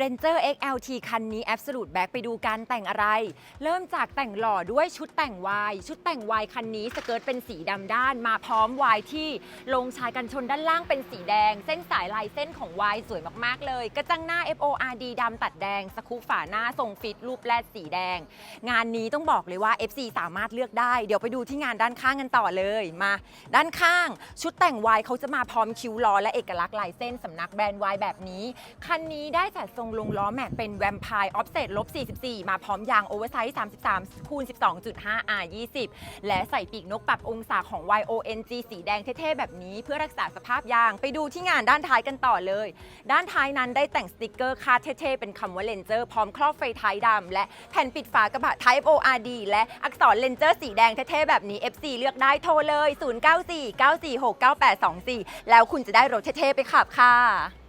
Ranger XLT คันนี้ Absolute Back ไปดูการแต่งอะไร เริ่มจากแต่งหล่อด้วยชุดแต่งวาย ชุดแต่งวายคันนี้สเกิร์ตเป็นสีดำด้าน มาพร้อมวายที่ลงชายกันชนด้านล่างเป็นสีแดง เส้นสายลายเส้นของวายสวยมากๆเลย กระจังหน้า FORD ดำตัดแดง สกูปฝาหน้าทรงฟิตรูปแรดสีแดง งานนี้ต้องบอกเลยว่า FC สามารถเลือกได้ เดี๋ยวไปดูที่งานด้านข้างกันต่อเลยมา ด้านข้าง ชุดแต่งวายเขาจะมาพร้อมคิ้วล้อและเอกลักษณ์ลายเส้นสำนักแบรนด์วายแบบนี้คันนี้ได้จัดทรงลงล้อแม็กเป็นแวมไพร์ออฟเซตลบ 44 มาพร้อมยางโอเวอร์ไซส์33 คูณ 12.5 R 20 และใส่ปีกนกปรับองศาของ YONG สีแดงเท่ๆ แบบนี้เพื่อรักษาสภาพยาง ไปดูที่งานด้านท้ายกันต่อเลย ด้านท้ายนั้นได้แต่งสติกเกอร์คาเท่ๆ เป็นคำว่าเลนเจอร์พร้อมครอบไฟท้ายดำและแผ่นปิดฝากระบะ Type ORD และอักษรเลนเจอร์สีแดงเท่ๆ แบบนี้ FC เลือกได้โทรเลย 0949469824 แล้วคุณจะได้รถเท่ๆ ไปขับค่ะ